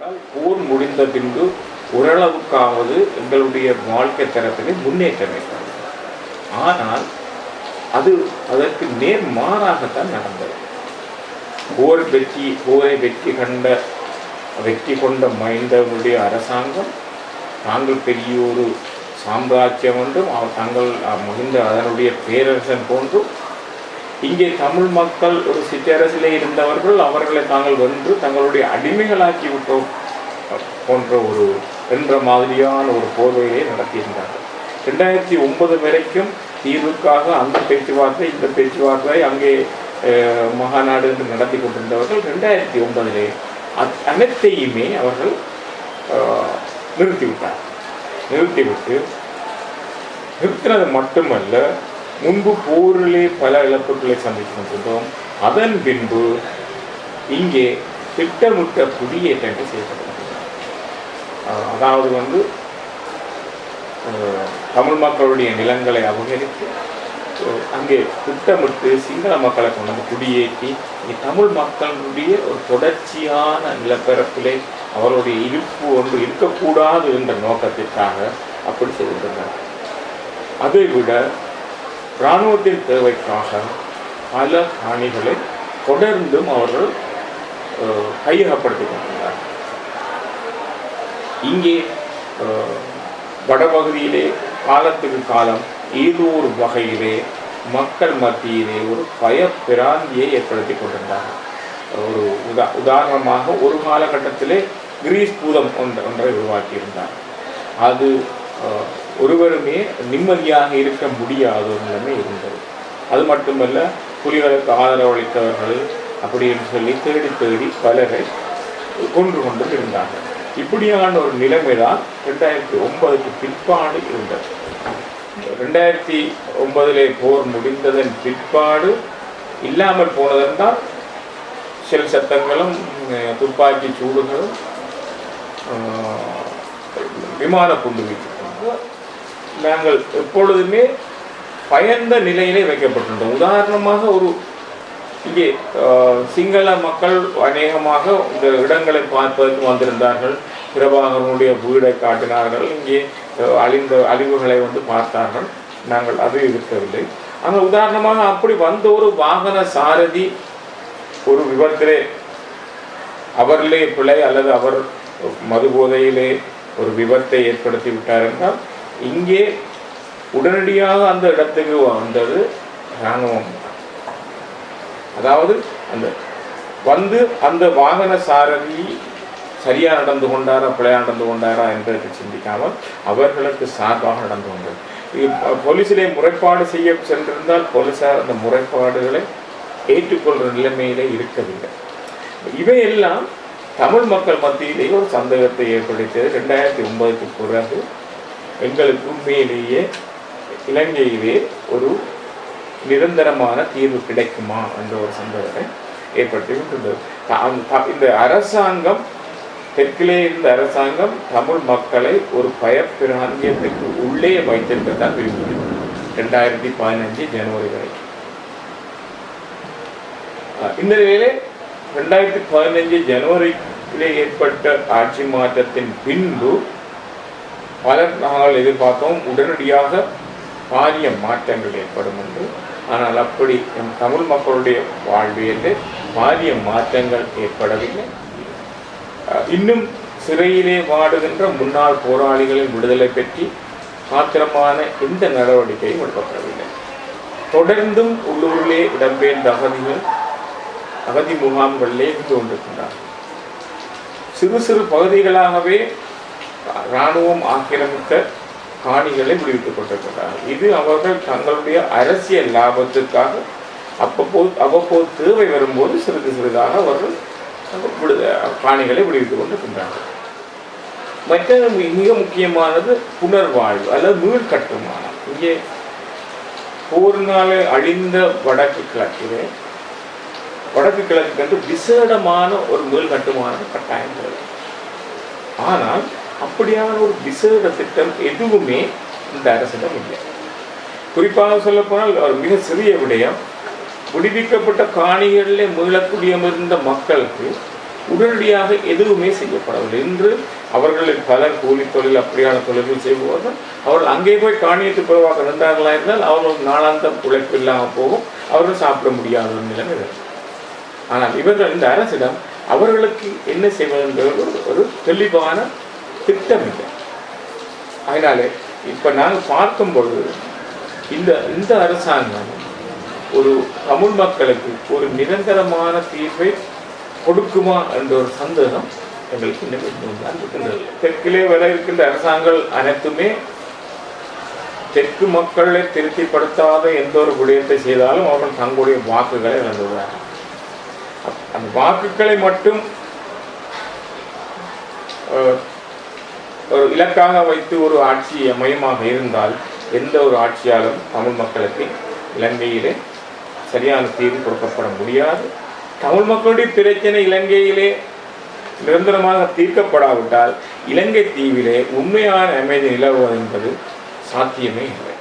என்றால் போர் முடிந்த பின்பு ஓரளவுக்காவது எங்களுடைய வாழ்க்கை தரத்திலே முன்னேற்றம் ஏற்படும். ஆனால் அது அதற்கு நேர் மாறாகத்தான் நடந்தது. போர் வெற்றி போரை வெற்றி கண்ட வெற்றி கொண்ட மைந்தவனுடைய அரசாங்கம் தாங்கள் பெரிய ஒரு சாம்ராஜ்யம் என்றும் அவர் தங்கள் அஹ், அதனுடைய பேரரசன் போன்றும் இங்கே தமிழ் மக்கள் ஒரு சிற்றரசிலே இருந்தவர்கள் அவர்களை தாங்கள் வென்று தங்களுடைய அடிமைகளாக்கி விட்டோம் போன்ற ஒரு என்ற மாதிரியான ஒரு போர்வையை நடத்தியிருந்தார்கள். ரெண்டாயிரத்தி ஒன்பது வரைக்கும் தீர்வுக்காக அந்த பேச்சுவார்த்தை இந்த பேச்சுவார்த்தை அங்கே மகாநாடு என்று நடத்தி கொண்டிருந்தவர்கள் ரெண்டாயிரத்தி ஒன்பதிலே அத்- அனைத்தையுமே அவர்கள் நிறுத்திவிட்டார் நிறுத்திவிட்டு நிறுத்தினது மட்டுமல்ல முன்பு போரிலே பல இழப்புகளை சந்தித்து அதன் பின்பு இங்கே திட்டமிட்ட குடியேற்றங்கள் செய்யப்பட்டிருக்கிறது அதாவது வந்து தமிழ் மக்களுடைய நிலங்களை அபகரித்து அங்கே திட்டமிட்டு சிங்கள மக்களை கொண்டு வந்து குடியேற்றி இங்கே தமிழ் மக்களுடைய ஒரு தொடர்ச்சியான நிலப்பரப்பிலே அவருடைய இருப்பு ஒன்று இருக்கக்கூடாது என்ற நோக்கத்திற்காக அப்படி செய்திருந்தார் அதை விட இராணுவத்தின் தேவைக்காக பல அணிகளை தொடர்ந்தும் அவர்கள் அஹ், கையகப்படுத்திக் கொண்டிருந்தார் இங்கே வடபகுதியிலே காலத்துக்கு காலம் ஏதோ ஒரு வகையிலே மக்கள் மத்தியிலே ஒரு பயப்பிராந்தியை ஏற்படுத்தி கொண்டிருந்தார்கள். ஒரு உதா உதாரணமாக ஒரு காலகட்டத்திலே கிரீஸ் பூதம் ஒன்ற ஒன்றை உருவாக்கியிருந்தார் அது ஒருவருமே நிம்மதியாக இருக்க முடியாத ஒரு நிலைமை இருந்தது. அது மட்டுமல்ல புலிகளுக்கு ஆதரவளித்தவர்கள் அப்படின்னு சொல்லி தேடி தேடி பலரை கொன்று கொண்டும் இருந்தார்கள். இப்படியான ஒரு நிலைமை தான் ரெண்டாயிரத்தி ஒன்பதுக்கு பிற்பாடு இருந்தது. ரெண்டாயிரத்தி ஒன்பதிலே போர் முடிந்ததன் பிற்பாடு இல்லாமல் போனதென்றால் சில சத்தங்களும் துப்பாக்கி சூடுகளும் விமான குண்டு வீச்சு நாங்கள் எப்பொழுதுமே பயந்த நிலையிலே வைக்கப்பட்டுள்ளோம் உதாரணமாக ஒரு இங்கே சிங்கள மக்கள் அநேகமாக இந்த இடங்களை பார்ப்பதற்கு வந்திருந்தார்கள். பிரபாகரனுடைய வீடை காட்டினார்கள். இங்கே அழிந்த அழிவுகளை வந்து பார்த்தார்கள். நாங்கள் அது இருக்கவில்லை ஆனால் உதாரணமாக அப்படி வந்த ஒரு வாகன சாரதி ஒரு விபத்திலே அவரிலே பிழை அல்லது அவர் மது போதையிலே ஒரு விபத்தை ஏற்படுத்தி விட்டார் என்றால் இங்கே உடனடியாக அந்த இடத்துக்கு வந்தது இராணுவம் அதாவது அந்த வந்து அந்த வாகன சாரதி சரியாக நடந்து கொண்டாரா பிழையாக நடந்து கொண்டாரா என்பதற்கு சிந்திக்காமல் அவர்களுக்கு சார்பாக நடந்து கொண்டது. போலீஸிலே முறைப்பாடு செய்ய சென்றிருந்தால் போலீஸார் அந்த முறைப்பாடுகளை ஏற்றுக்கொள்கிற நிலைமையிலே இருக்கவில்லை. இவையெல்லாம் தமிழ் மக்கள் மத்தியிலேயே ஒரு சந்தேகத்தை ஏற்படுத்தியது. ரெண்டாயிரத்தி ஒன்பதுக்கு பிறகு எங்களுக்கு உண்மையிலேயே இலங்கையிலே ஒரு நிரந்தரமான தீர்வு கிடைக்குமா என்ற ஒரு சந்தேகத்தை ஏற்படுத்தி விட்டுள்ளது இந்த அரசாங்கம் தெற்கிலே இருந்த அரசாங்கம் தமிழ் மக்களை ஒரு பயப்பிராந்தியத்துக்கு உள்ளே வைத்திருந்ததான் விரும்புகிறது ரெண்டாயிரத்தி பதினஞ்சு ஜனவரி வரைக்கும். இந்த நிலையிலே ரெண்டாயிரத்தி பதினஞ்சு ஜனவரியிலே ஏற்பட்ட ஆட்சி மாற்றத்தின் பின்பு பலர் நாங்கள் எதிர்பார்த்தோம் உடனடியாக பாரிய மாற்றங்கள் ஏற்படும் என்று. ஆனால் அப்படி நம் தமிழ் மக்களுடைய வாழ்வியலில் பாரிய மாற்றங்கள் ஏற்படவில்லை. இன்னும் சிறையிலே வாடுகின்ற முன்னாள் போராளிகளின் விடுதலை பற்றி மாத்திரமான எந்த நடவடிக்கையும் எடுக்கப்படவில்லை. தொடர்ந்தும் உள்ளூரிலே இடம்பெயர்ந்த அகதிகள் அகதி முகாம்களிலே இருந்து கொண்டிருக்கின்றார் சிறு சிறு பகுதிகளாகவே இராணுவம் ஆக்கிரமித்த காணிகளை விடுவித்துக் கொண்டிருக்கிறார்கள் இது அவர்கள் தங்களுடைய அரசியல் லாபத்திற்காக அப்பப்போது அவ்வப்போது தேவை வரும்போது சிறிது சிறிதாக அவர்கள் விடு காணிகளை விடுவித்துக் கொண்டிருக்கின்றார்கள். மற்ற மிக முக்கியமானது புனர்வாழ்வு அல்லது மீள் கட்டுமானம் இங்கே போரினாலே அழிந்த வடக்கு கிழக்கிலே வடக்கு கிழக்கு கண்டு விசேடமான ஒரு மீள் கட்டுமானம் கட்டாயம் ஆனால் அப்படியான ஒரு விசேட திட்டம் எதுவுமே இந்த அரசிடம் இல்லை. குறிப்பாக சொல்லப்போனால் ஒரு மிக சிறிய விடயம் விடுவிக்கப்பட்ட காணிகளிலே மீளக்குடியமிருந்த மக்களுக்கு உடனடியாக எதுவுமே செய்யப்படவில்லை. இன்று அவர்களில் பலர் கூலி தொழில் அப்படியான தொழில்கள் செய்வார்கள் அவர்கள் அங்கே போய் காணியத்து குறைவாக இருந்தார்களா இருந்தால் அவர்கள் நாளாந்த உழைப்பு இல்லாமல் போகும் அவர்கள் சாப்பிட முடியாத ஒரு நிலைமை ஆனால் இவர்கள் இந்த அரசிடம் அவர்களுக்கு என்ன செய்வது என்பது ஒரு தெளிவான திட்டமிட்ட. இல்லை அதனாலே இப்போ நாங்கள் பார்க்கும் பொழுது இந்த இந்த அரசாங்கம் ஒரு தமிழ் மக்களுக்கு ஒரு நிரந்தரமான தீர்வை கொடுக்குமா என்ற ஒரு சந்தேகம் எங்களுக்கு இன்னும் தான் இருக்கின்றது. தெற்கிலே வர இருக்கின்ற அரசாங்கங்கள் அனைத்துமே தெற்கு மக்களை திருப்திப்படுத்தாத எந்த ஒரு விடயத்தை செய்தாலும் அவர்கள் தங்களுடைய வாக்குகளை இழந்துள்ளார் அப்- அந்த வாக்குகளை மட்டும் ஒரு இலக்காக வைத்து ஒரு ஆட்சி மையமாக இருந்தால் எந்த ஒரு ஆட்சியாலும் தமிழ் மக்களுக்கு இலங்கையிலே சரியான தீர்வு கொடுக்கப்பட முடியாது. தமிழ் மக்களுடைய பிரச்சனை இலங்கையிலே நிரந்தரமாக தீர்க்கப்படாவிட்டால் இலங்கை தீவிலே உண்மையான அமைதி நிலவுவது என்பது சாத்தியமே இல்லை.